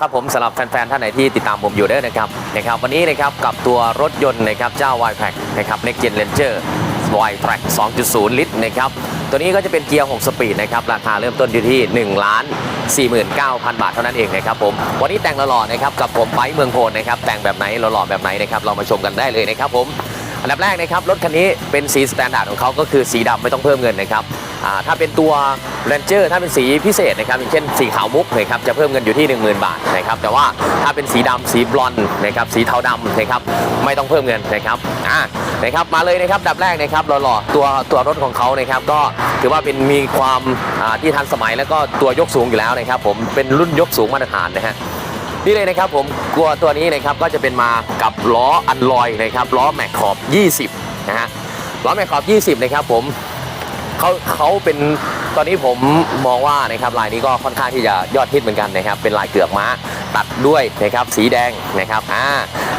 ครับผมสำหรับแฟนๆท่านไหนที่ติดตามผมอยู่เด้อนะครับนะครับ วันนี้นะครับกับตัวรถยนต์นะครับเจ้า y p a c นะครับ Next Gen Ranger y t r a c 2.0 ลิตรนะครับตัวนี้ก็จะเป็นเกียร์ 6 สปีดนะครับราคาเริ่มต้นอยู่ที่ 1 ล้าน 49,000 บาทเท่านั้นเองนะครับผมวันนี้แต่งหล่อๆนะครับกับผมไปเมืองโพนนะครับแต่งแบบไหนหล่อๆแบบไหนนะครับเรามาชมกันได้เลยนะครับผม อันดับแรกนะครับรถคันนี้เป็นสีสแตนดาร์ดของเขาก็คือสีดำไม่ต้องเพิ่มเงินนะครับถ้าเป็นตัว Ranger ถ้าเป็นสีพิเศษนะครับอย่างเช่นสีขาวมุกนะครับจะเพิ่มเงินอยู่ที่ 10,000 บาทนะครับแต่ว่าถ้าเป็นสีดำสีบลอนด์นะครับสีเทาดำนะครับไม่ต้องเพิ่มเงินนะครับอ่านะครับมาเลยนะครับดับแรกนะครับหล่อๆตัวตัวรถของเขานะครับก็ถือว่าเป็นมีความที่ทันสมัยแล้วก็ตัวยกสูงอยู่แล้วนะครับผมเป็นรุ่นยกสูงมาตรฐานนะฮะ นี่เลยนะครับผมกลัวตัวนี้นะครับก็จะเป็นมากับล้ออันลอยนะครับล้อแม็กขอบ 20 นะฮะล้อแม็กขอบ 20 นะครับผมเขาเขาเป็นตอนนี้ผมมองว่านะครับลายนี้ก็ค่อนข้างที่จะยอดฮิตเหมือนกันนะครับ เป็นลายเกือกม้าตัดด้วยนะครับสีแดงนะครับอ่า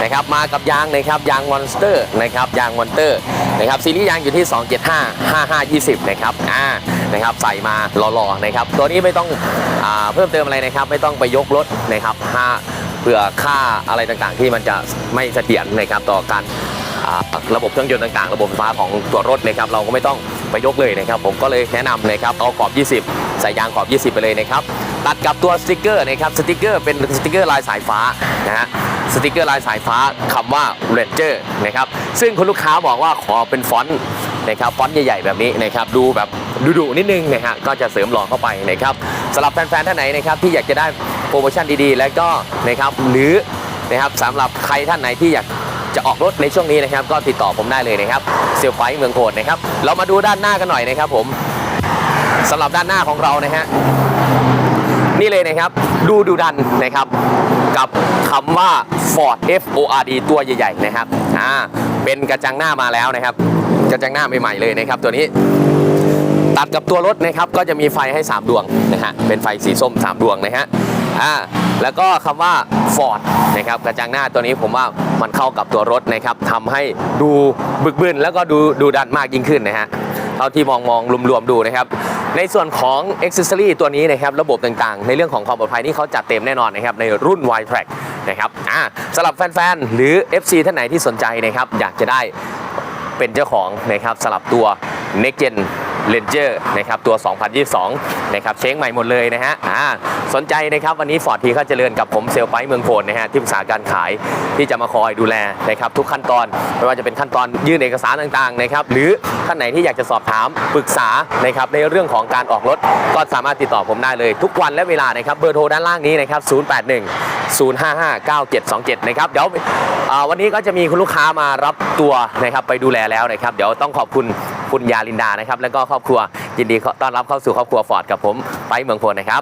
นะครับมากับยางนะครับยางมอนสเตอร์นะครับยางมอนเตอร์ นะครับซีรีส์ยางอยู่ที่ 275 5520 นะครับอ่านะครับใส่มาหล่อๆนะครับตัวนี้ไม่ต้องอเพิ่มเติมอะไรนะครับ ไม่ต้องไปยกรถนะครับห้าเพื่อค่าอะไรต่างๆ ที่มันจะไม่เสถียรนะครับต่อการระบบเครื่องยนต์ต่างๆ ระบบไฟฟ้าของตัวรถนะครับเราก็ไม่ต้องไปยกเลยนะครับ ผมก็เลยแนะนำนะครับเอาขอบ 20 ใส่ยางขอบ 20 ไปเลยนะครับตัดกับตัวสติกเกอร์นะครับสติกเกอร์เป็นสติกเกอร์ลายสายฟ้านะฮะสติกเกอร์ลายสายฟ้าคำว่า Ranger นะครับซึ่งคุณลูกค้าบอกว่าขอเป็นฟอนต์นะครับฟอนต์ใหญ่ๆแบบนี้นะครับดูแบบดุๆนิดนึงนะฮะก็จะเสริมหล่อเข้าไปนะครับสำหรับแฟนๆท่านไหนนะครับที่อยากจะได้โปรโมชั่นดีๆ แล้วก็นะครับหรือนะครับสำหรับใครท่านไหนที่อยากจะออกรถในช่วงนี้นะครับ ก็ติดต่อผมได้เลยนะครับเซลไฟเมืองโพนนะครับ เรามาดูด้านหน้ากันหน่อยนะครับผม สำหรับด้านหน้าของเรานะฮะนี่เลยนะครับ ดูดูดันนะครับ กับคำว่า Ford F O R D ตัวใหญ่ๆนะครับอ่าเป็นกระจังหน้ามาแล้วนะครับ กระจังหน้าใหม่ๆเลยนะครับ ตัวนี้ตัดกับตัวรถนะครับก็จะมีไฟให้ 3 ดวงนะฮะเป็นไฟสีส้ม 3 ดวงนะฮะอ่าแล้วก็คำว่า Ford นะครับกระจังหน้าตัวนี้ผมว่ามันเข้ากับตัวรถนะครับทำให้ดูบึกบึนแล้วก็ดูดูดันมากยิ่งขึ้นนะฮะ เท่าที่มองมองรวมๆดูนะครับ ในส่วนของ a อ c e s s o r y ตัวนี้นะครับระบบต่างๆ ในเรื่องของความปลอดภัยนี่เขาจัดเต็มแน่นอนนะครับในรุ่น y t r a c นะครับอ่าสำหรับแฟนๆ หรือ FC ท่านไหนที่สนใจนะครับอยากจะได้เป็นเจ้าของนะครับสลับตัว Next Gen Ranger นะครับตัว 2022 นะครับเช้งใหม่หมดเลยนะฮะอ่าสนใจนะครับวันนี้ฟอร์ดทีเขาเจริญกับผมเซลไปเมืองโพนนะฮะที่ปรึกษาการขายที่จะมาคอยดูแลนะครับทุกขั้นตอนไม่ว่าจะเป็นขั้นตอนยื่นเอกสารต่างๆนะครับหรือท่านไหนที่อยากจะสอบถามปรึกษานะครับในเรื่องของการออกรถก็สามารถติดต่อผมได้เลย ทุกวันและเวลานะครับเบอร์โทรด้านล่างนี้นะครับ 081 055 9727 นะครับ เดี๋ยววันนี้ก็จะมีคุณลูกค้ามารับตัวนะครับไปดูแลแล้วนะครับ เดี๋ยวต้องขอบคุณ คุณยาลินดานะครับ แล้วก็ครอบครัวยินดีต้อนรับเข้าสู่ครอบครัวฟอร์ดกับผมไปเมืองพลนะครับ